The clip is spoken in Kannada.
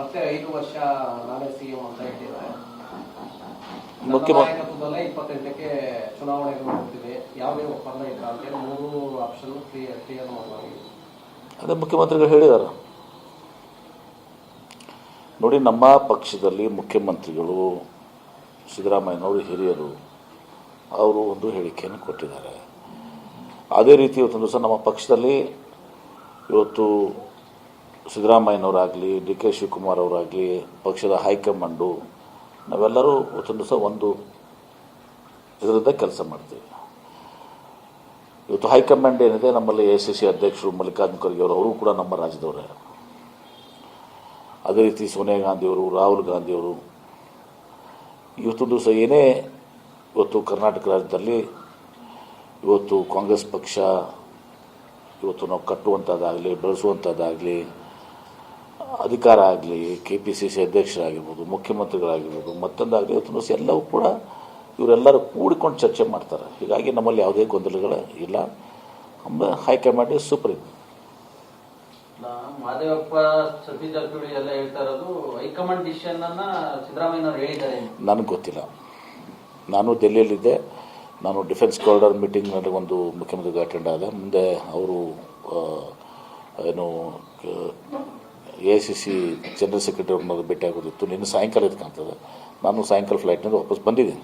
ಮತ್ತೆ ಐದು ವರ್ಷ ನಾನೇ ಸಿಎಂ ಅಂತ ಹೇಳಿದ್ದಾರೆ ಮುಖ್ಯಮಂತ್ರಿ- ಇಪ್ಪತ್ತೆಂಟಕ್ಕೆ ಚುನಾವಣೆಗೆ ಹೋಗ್ತೀವಿ ಒಪ್ಪಂದ ಇಲ್ಲ ಅಂತೇಳಿ ಮೂರು ಆಪ್ಷನ್ ಕ್ಲಿಯರ್ ಕ್ಲಿಯರ್ ಮಾಡುವಾಗಿ ಅದೇ ಮುಖ್ಯಮಂತ್ರಿಗಳು ಹೇಳಿದ್ದಾರೆ ನೋಡಿ ನಮ್ಮ ಪಕ್ಷದಲ್ಲಿ ಮುಖ್ಯಮಂತ್ರಿಗಳು ಸಿದ್ದರಾಮಯ್ಯನವರು ಹಿರಿಯರು ಅವರು ಒಂದು ಹೇಳಿಕೆಯನ್ನು ಕೊಟ್ಟಿದ್ದಾರೆ. ಅದೇ ರೀತಿ ಇವತ್ತೊಂದು ದಿವಸ ನಮ್ಮ ಪಕ್ಷದಲ್ಲಿ ಇವತ್ತು ಸಿದ್ದರಾಮಯ್ಯನವರಾಗಲಿ, ಡಿ ಕೆ ಶಿವಕುಮಾರ್ ಅವರಾಗಲಿ ಪಕ್ಷದ ಹೈಕಮಾಂಡು, ನಾವೆಲ್ಲರೂ ಒಂದು ದಿವಸ ಒಂದು ಇದರಿಂದ ಕೆಲಸ ಮಾಡ್ತೀವಿ. ಇವತ್ತು ಹೈಕಮಾಂಡ್ ಏನಿದೆ, ನಮ್ಮಲ್ಲಿ ಎ ಸಿ ಸಿ ಅಧ್ಯಕ್ಷರು ಮಲ್ಲಿಕಾರ್ಜುನ ಖರ್ಗೆ ಅವರು ಅವರು ಕೂಡ ನಮ್ಮ ರಾಜ್ಯದವರೇ. ಅದೇ ರೀತಿ ಸೋನಿಯಾ ಗಾಂಧಿಯವರು ರಾಹುಲ್ ಗಾಂಧಿಯವರು ಇವತ್ತು ದಿವಸ ಏನೇ ಇವತ್ತು ಕರ್ನಾಟಕ ರಾಜ್ಯದಲ್ಲಿ ಇವತ್ತು ಕಾಂಗ್ರೆಸ್ ಪಕ್ಷ, ಇವತ್ತು ನಾವು ಕಟ್ಟುವಂಥದ್ದಾಗಲಿ ಬೆಳೆಸುವಂಥದ್ದಾಗಲಿ ಅಧಿಕಾರ ಆಗಲಿ ಕೆ ಪಿ ಸಿ ಸಿ ಅಧ್ಯಕ್ಷರಾಗಿರ್ಬೋದು ಮುಖ್ಯಮಂತ್ರಿಗಳಾಗಿರ್ಬೋದು ಮತ್ತೊಂದಾಗಲಿ ಇವತ್ತು ಎಲ್ಲವೂ ಕೂಡ ಇವರೆಲ್ಲರೂ ಕೂಡಿಕೊಂಡು ಚರ್ಚೆ ಮಾಡ್ತಾರೆ. ಹೀಗಾಗಿ ನಮ್ಮಲ್ಲಿ ಯಾವುದೇ ಗೊಂದಲಗಳು ಇಲ್ಲ. High command is supreme. Mahadevappa Satish Jarkiholi ಎಲ್ಲ ಹೇಳ್ತಾ ಇರೋದು ಹೈಕಮಾಂಡ್ ಡಿಸಿಷನ್ ಅನ್ನ ಸಿದ್ದರಾಮಯ್ಯನವರು ಹೇಳಿದ್ದಾರೆ. ನನಗೆ ಗೊತ್ತಿಲ್ಲ. ನಾನು ಡೆಲ್ಲಿಯಲ್ಲಿದ್ದೆ. ನಾನು ಡಿಫೆನ್ಸ್ ಕಾರಿಡಾರ್ ಮೀಟಿಂಗ್ನಲ್ಲಿ ಒಂದು ಮುಖ್ಯಮಂತ್ರಿಗೆ ಅಟೆಂಡ್ ಆದ. ಮುಂದೆ ಅವರು ಏನು A C C general secretary ಅವ್ರನ್ನ ಭೇಟಿ ಆಗೋದಿತ್ತು ನಿನ್ನೆ ಸಾಯಂಕಾಲ ಇದು ಕಾಣ್ತದೆ ನಾನು ಸಾಯಂಕಾಲ ಫ್ಲೈಟ್ನಿಂದ ವಾಪಸ್ ಬಂದಿದ್ದೀನಿ.